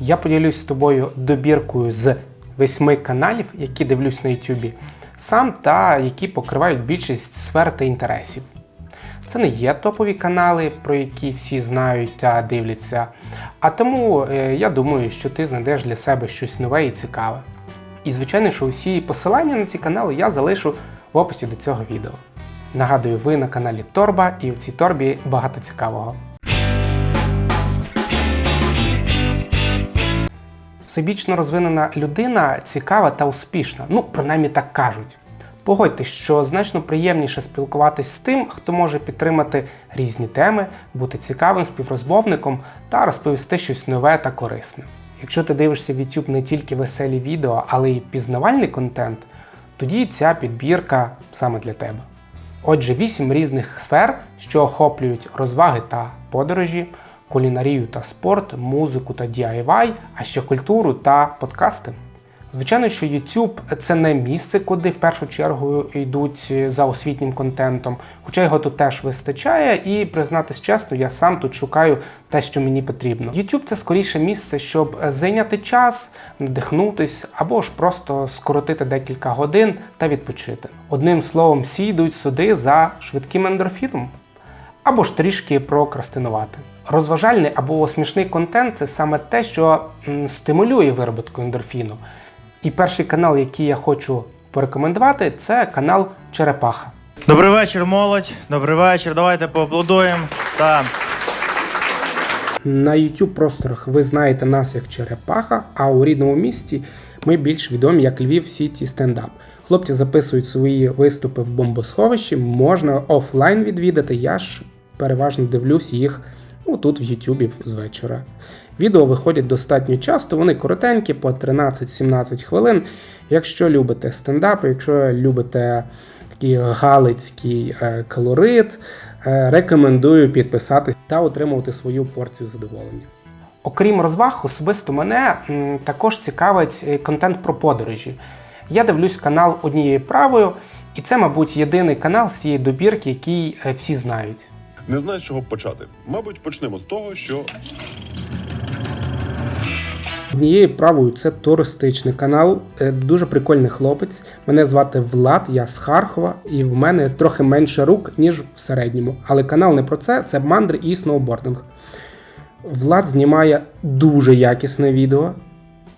Я поділюсь з тобою добіркою з восьми каналів, які дивлюсь на YouTube, сам та які покривають більшість сфер та інтересів. Це не є топові канали, про які всі знають та дивляться. А тому е, я думаю, що ти знайдеш для себе щось нове і цікаве. І звичайно, що усі посилання на ці канали я залишу в описі до цього відео. Нагадую, ви на каналі Торба, і в цій торбі багато цікавого. Всебічно розвинена людина цікава та успішна. Ну, принаймні так кажуть. Погодьтесь, що значно приємніше спілкуватись з тим, хто може підтримати різні теми, бути цікавим співрозмовником та розповісти щось нове та корисне. Якщо ти дивишся в YouTube не тільки веселі відео, але й пізнавальний контент, тоді ця підбірка саме для тебе. Отже, вісім різних сфер, що охоплюють розваги та подорожі, кулінарію та спорт, музику та DIY, а ще культуру та подкасти. Звичайно, що YouTube це не місце, куди в першу чергу йдуть за освітнім контентом, хоча його тут теж вистачає, і признатись чесно, я сам тут шукаю те, що мені потрібно. YouTube це скоріше місце, щоб зайняти час, надихнутись або ж просто скоротити декілька годин та відпочити. Одним словом, всі йдуть сюди за швидким ендорфіном або ж трішки прокрастинувати. Розважальний або смішний контент це саме те, що стимулює виробітку ендорфіну. І перший канал, який я хочу порекомендувати, це канал Черепаха. Добрий вечір, молодь. Добрий вечір. Давайте поаплодуємо. Та На YouTube просторах ви знаєте нас як Черепаха, а у рідному місті ми більш відомі як Львів Сіті Стендап. Хлопці записують свої виступи в бомбосховищі, можна офлайн відвідати. Я ж переважно дивлюсь їх тут в YouTube з вечора. Відео виходять достатньо часто, вони коротенькі, по 13-17 хвилин. Якщо любите стендап, якщо любите такий галицький е, колорит, е, рекомендую підписатись та отримувати свою порцію задоволення. Окрім розваг, особисто мене також цікавить е, контент про подорожі. Я дивлюсь канал однією правою, і це, мабуть, єдиний канал з цієї добірки, який всі знають. Не знаю, з чого почати. Мабуть, почнемо з того, що Однією правою це туристичний канал, е, дуже прикольний хлопець. Мене звати Влад, я з Харкова, і в мене трохи менше рук, ніж в середньому. Але канал не про це, це мандри і сноубординг. Влад знімає дуже якісне відео.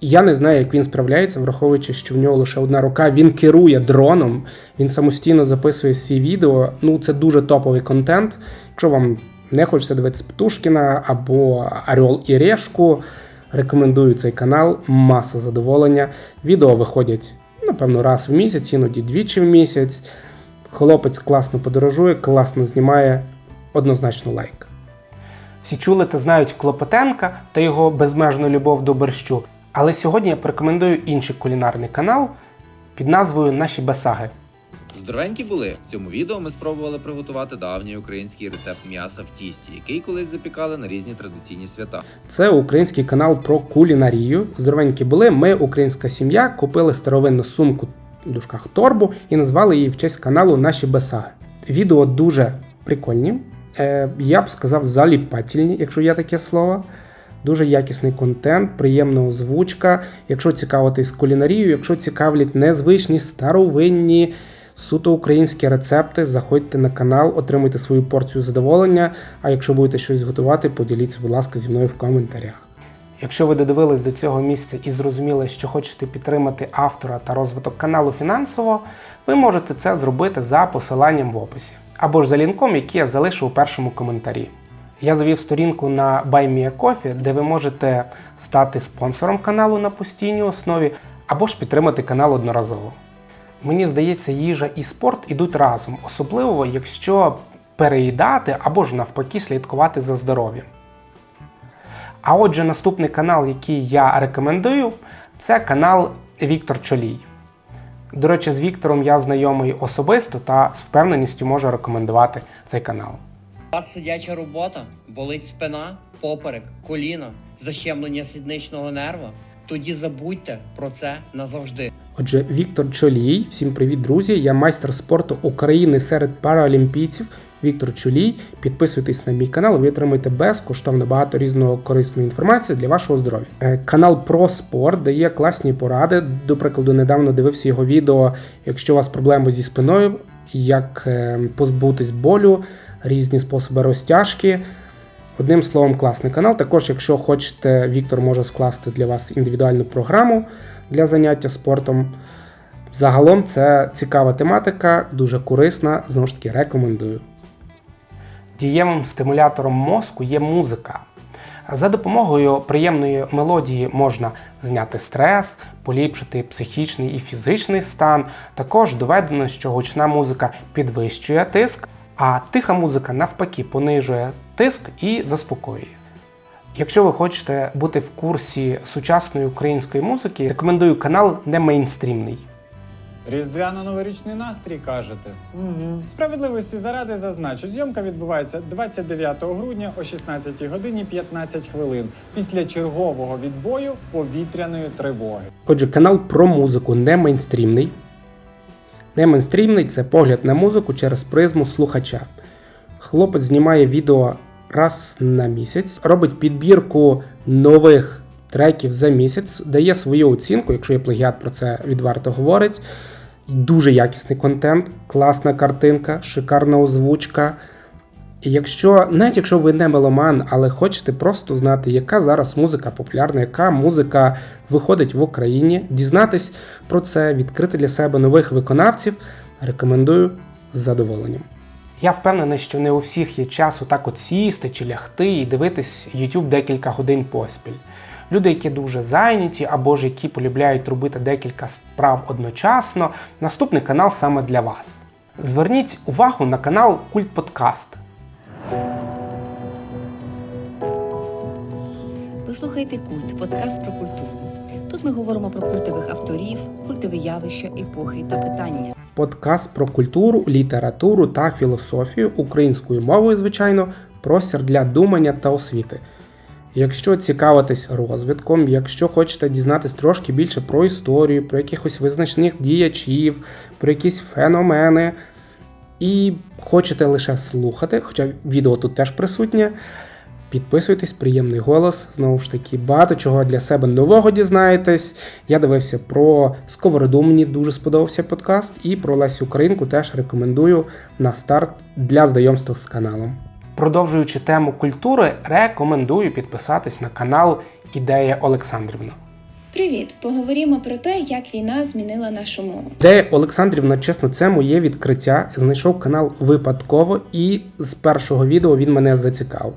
Я не знаю, як він справляється, враховуючи, що в нього лише одна рука. Він керує дроном, він самостійно записує свої відео. Ну, це дуже топовий контент. Якщо вам не хочеться дивитися Птушкіна або Орел і Решку, рекомендую цей канал, маса задоволення. Відео виходять, напевно, раз в місяць, іноді двічі в місяць. Хлопець класно подорожує, класно знімає, однозначно лайк. Всі чули та знають Клопотенка та його безмежну любов до борщу. Але сьогодні я порекомендую інший кулінарний канал під назвою Наші Басаги. Здоровенькі були. В цьому відео ми спробували приготувати давній український рецепт м'яса в тісті, який колись запікали на різні традиційні свята. Це український канал про кулінарію. Здоровенькі були. Ми, українська сім'я, купили старовинну сумку в дужках торбу і назвали її в честь каналу Наші Басаги. Відео дуже прикольні. Е, я б сказав, заліпательні, якщо є таке слово. Дуже якісний контент, приємна озвучка. Якщо цікавитись кулінарією, якщо цікавлять незвичні старовинні суто українські рецепти, заходьте на канал, отримуйте свою порцію задоволення. А якщо будете щось готувати, поділіться, будь ласка, зі мною в коментарях. Якщо ви додивились до цього місця і зрозуміли, що хочете підтримати автора та розвиток каналу фінансово, ви можете це зробити за посиланням в описі або ж за лінком, який я залишу у першому коментарі. Я завів сторінку на BuyMeACoffee, де ви можете стати спонсором каналу на постійній основі або ж підтримати канал одноразово. Мені здається, їжа і спорт ідуть разом, особливо якщо переїдати або ж навпаки слідкувати за здоров'ям. А отже, наступний канал, який я рекомендую, це канал Віктор Чолій. До речі, з Віктором я знайомий особисто та з впевненістю можу рекомендувати цей канал. Вас сидяча робота, болить спина, поперек, коліна, защемлення сідничного нерва. Тоді забудьте про це назавжди. Отже, Віктор Чолій, всім привіт, друзі! Я майстер спорту України серед паралімпійців. Віктор Чулій. Підписуйтесь на мій канал, ви отримаєте безкоштовно багато різного корисної інформації для вашого здоров'я. Е, Канал про спорт дає класні поради. До прикладу, недавно дивився його відео. Якщо у вас проблеми зі спиною, як е, позбутись болю, різні способи розтяжки. Одним словом, класний канал. Також, якщо хочете, Віктор може скласти для вас індивідуальну програму для заняття спортом. Загалом це цікава тематика, дуже корисна, знову ж таки рекомендую. Дієвим стимулятором мозку є музика. За допомогою приємної мелодії можна зняти стрес, поліпшити психічний і фізичний стан. Також доведено, що гучна музика підвищує тиск, а тиха музика навпаки понижує тиск і заспокоює. Якщо ви хочете бути в курсі сучасної української музики, рекомендую канал не мейнстрімний. Різдвяно-новорічний настрій кажете? Угу. Справедливості заради зазначу, зйомка відбувається 29 грудня о 16 годині 15 хвилин після чергового відбою повітряної тривоги. Отже, канал про музику не мейнстрімний. Не мейнстрімний це погляд на музику через призму слухача. Хлопець знімає відео раз на місяць, робить підбірку нових треків за місяць, дає свою оцінку, якщо є плагіат про це відверто говорить. Дуже якісний контент, класна картинка, шикарна озвучка. Якщо, навіть якщо ви не меломан, але хочете просто знати, яка зараз музика популярна, яка музика виходить в Україні, дізнатись про це, відкрити для себе нових виконавців, рекомендую з задоволенням. Я впевнений, що не у всіх є часу так от сісти чи лягти і дивитись YouTube декілька годин поспіль. Люди, які дуже зайняті або ж які полюбляють робити декілька справ одночасно, наступний канал саме для вас. Зверніть увагу на канал Культ Подкаст. Ви слухаєте Культ, подкаст про культуру. Тут ми говоримо про культових авторів, культові явища, епохи та питання. Подкаст про культуру, літературу та філософію українською мовою, звичайно, простір для думання та освіти. Якщо цікавитесь розвитком, якщо хочете дізнатись трошки більше про історію, про якихось визначних діячів, про якісь феномени, і хочете лише слухати, хоча відео тут теж присутнє, підписуйтесь, приємний голос. Знову ж таки, багато чого для себе нового дізнаєтесь. Я дивився про Сковороду, мені дуже сподобався подкаст, і про Лесю Українку теж рекомендую на старт для знайомства з каналом. Продовжуючи тему культури, рекомендую підписатись на канал Ідея Олександрівна. Привіт! Поговоримо про те, як війна змінила нашу мову. Ідея Олександрівна, чесно, це моє відкриття. Знайшов канал випадково, і з першого відео він мене зацікавив.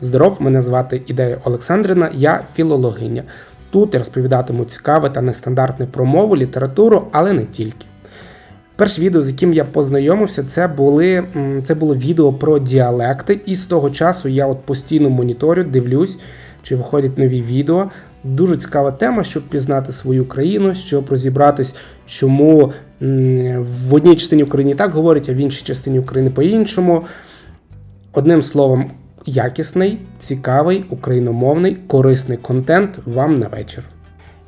Здоров, мене звати Ідея Олександрівна, я філологиня. Тут я розповідатиму цікаве та нестандартне про мову, літературу, але не тільки. Перше відео, з яким я познайомився, це були це було відео про діалекти, і з того часу я от постійно моніторю, дивлюсь, чи виходять нові відео. Дуже цікава тема, щоб пізнати свою країну, щоб розібратись, чому в одній частині України так говорять, а в іншій частині України по-іншому. Одним словом, якісний, цікавий, україномовний, корисний контент вам на вечір.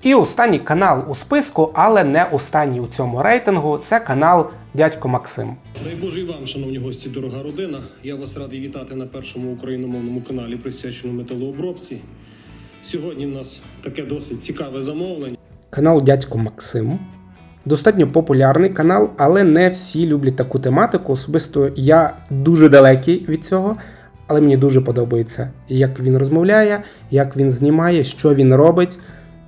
І останній канал у списку, але не останній у цьому рейтингу це канал Дядько Максим. Дай Боже і вам, шановні гості, дорога родина. Я вас радий вітати на першому україномовному каналі, присвяченому металообробці. Сьогодні в нас таке досить цікаве замовлення. Канал Дядько Максим. Достатньо популярний канал, але не всі люблять таку тематику. Особисто я дуже далекий від цього, але мені дуже подобається, як він розмовляє, як він знімає, що він робить.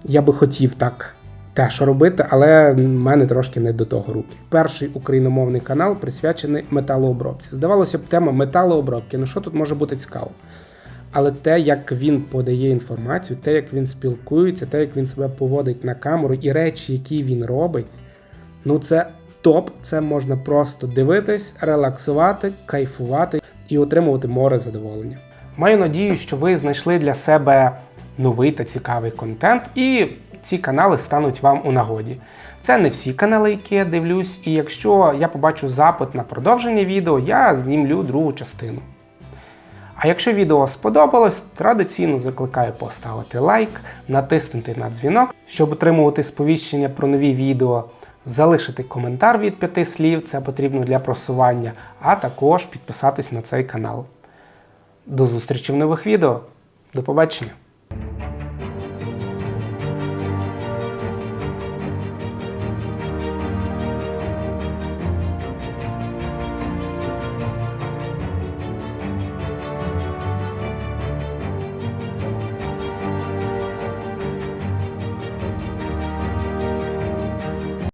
Я би хотів так теж робити, але в мене трошки не до того руки. Перший україномовний канал присвячений металообробці. Здавалося б, тема металообробки. Ну що тут може бути цікаво? Але те, як він подає інформацію, те, як він спілкується, те, як він себе поводить на камеру, і речі, які він робить, ну це топ. Це можна просто дивитись, релаксувати, кайфувати і отримувати море задоволення. Маю надію, що ви знайшли для себе новий та цікавий контент, і ці канали стануть вам у нагоді. Це не всі канали, які я дивлюсь, і якщо я побачу запит на продовження відео, я знімлю другу частину. А якщо відео сподобалось, традиційно закликаю поставити лайк, натиснути на дзвінок, щоб отримувати сповіщення про нові відео. залишити коментар від п'яти слів, це потрібно для просування, а також підписатись на цей канал. До зустрічі в нових відео. До побачення!